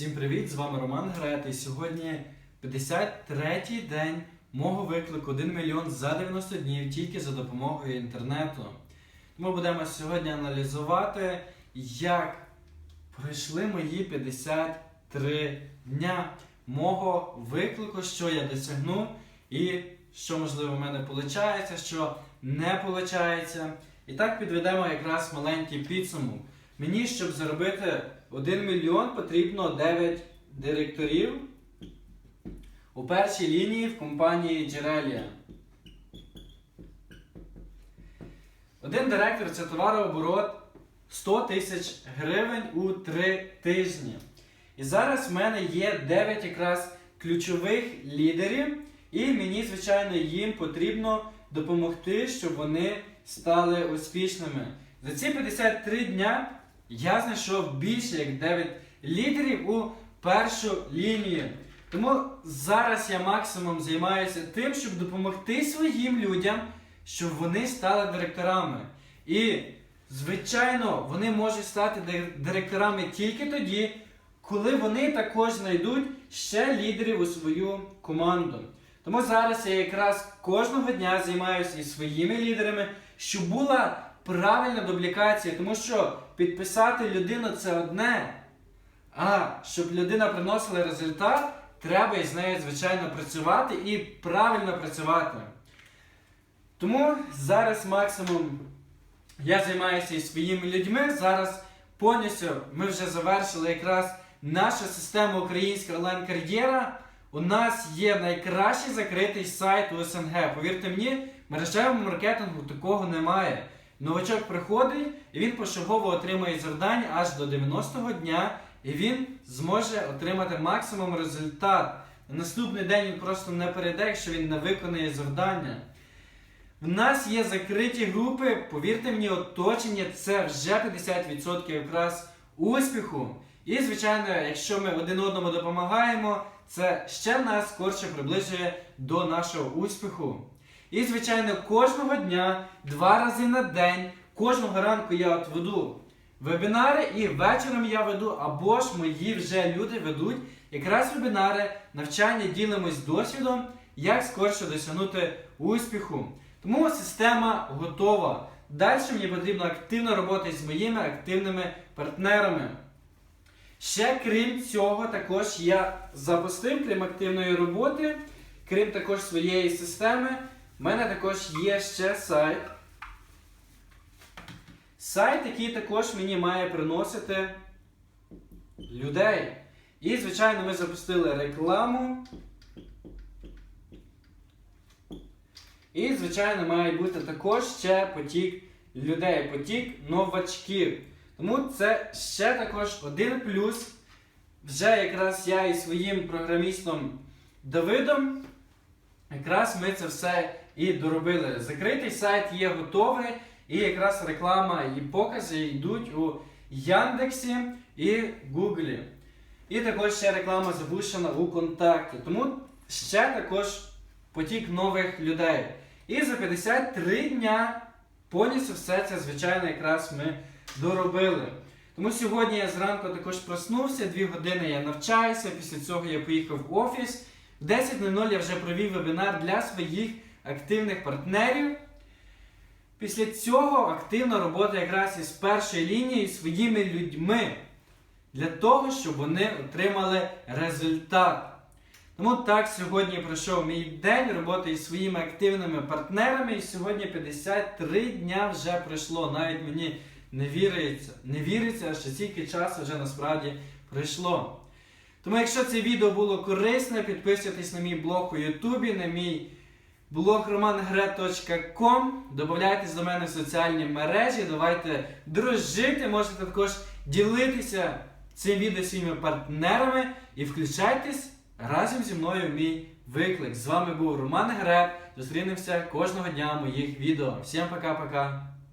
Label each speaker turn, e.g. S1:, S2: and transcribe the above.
S1: Всім привіт! З вами Роман Грет. І сьогодні 53-й день мого виклику 1 мільйон за 90 днів тільки за допомогою інтернету. Ми будемо сьогодні аналізувати, як пройшли мої 53 дня мого виклику, що я досягнув, і що можливо в мене виходить, що не виходить. І так підведемо якраз маленький підсумок. Мені, щоб заробити 1 мільйон, потрібно 9 директорів у першій лінії в компанії Джерелія. Один директор це товарооборот 100 тисяч гривень у 3 тижні. І зараз в мене є 9 якраз ключових лідерів, і мені, звичайно, їм потрібно допомогти, щоб вони стали успішними. За ці 53 дня я знайшов більше як 9 лідерів у першу лінію. Тому зараз я максимум займаюся тим, щоб допомогти своїм людям, щоб вони стали директорами. І, звичайно, вони можуть стати директорами тільки тоді, коли вони також знайдуть ще лідерів у свою команду. Тому зараз я якраз кожного дня займаюся і своїми лідерами, щоб була правильна дублікація, тому що підписати людину це одне. А щоб людина приносила результат, треба із нею, звичайно, працювати і правильно працювати. Тому зараз максимум я займаюся і своїми людьми. Зараз повністю ми вже завершили якраз нашу систему Українська онлайн-кар'єра. У нас є найкращий закритий сайт у СНГ. Повірте мені, мережевому маркетингу такого немає. Новачок приходить і він пошугово отримує завдання аж до 90-го дня, і він зможе отримати максимум результат. Наступний день він просто не перейде, якщо він не виконує завдання. В нас є закриті групи, повірте мені, оточення це вже 50% якраз успіху. І, звичайно, якщо ми один одному допомагаємо, це ще нас скорше приближує до нашого успіху. І, звичайно, кожного дня, два рази на день, кожного ранку я от веду вебінари і вечором я веду, або ж мої вже люди ведуть якраз вебінари, навчання ділимось досвідом, як скорше досягнути успіху. Тому система готова. Далі мені потрібно активно роботи з моїми активними партнерами. Ще крім цього, також я запустив, крім активної роботи, крім також своєї системи, в мене також є ще сайт. Сайт, який також мені має приносити людей. І, звичайно, ми запустили рекламу. І, звичайно, має бути також ще потік людей, потік новачків. Тому це ще також один плюс. Вже якраз я і своїм програмістом Давидом, якраз ми це все і доробили. Закритий сайт є готовий, і якраз реклама і покази йдуть у Яндексі і Гуглі. І також ще реклама запущена у контакті. Тому ще також потік нових людей. І за 53 дня повністю все це, звичайно, якраз ми доробили. Тому сьогодні я зранку також проснувся, 2 години я навчаюся, після цього я поїхав в офіс. В 10.00 я вже провів вебінар для своїх активних партнерів. Після цього активна робота якраз із першої лінії своїми людьми для того, щоб вони отримали результат. Тому так сьогодні пройшов мій день роботи із своїми активними партнерами. І сьогодні 53 дня вже пройшло. Навіть мені не віриться, не віриться, що стільки часу вже насправді пройшло. Тому, якщо це відео було корисне, підписуйтесь на мій блог у Ютубі, на мій блог romangre.com, Додавайтесь до мене в соціальні мережі, давайте дружити, можете також ділитися цим відео своїми партнерами і включайтесь разом зі мною в мій виклик. З вами був Роман Греб. Зустрінемося кожного дня в моїх відео. Всім пока-пока!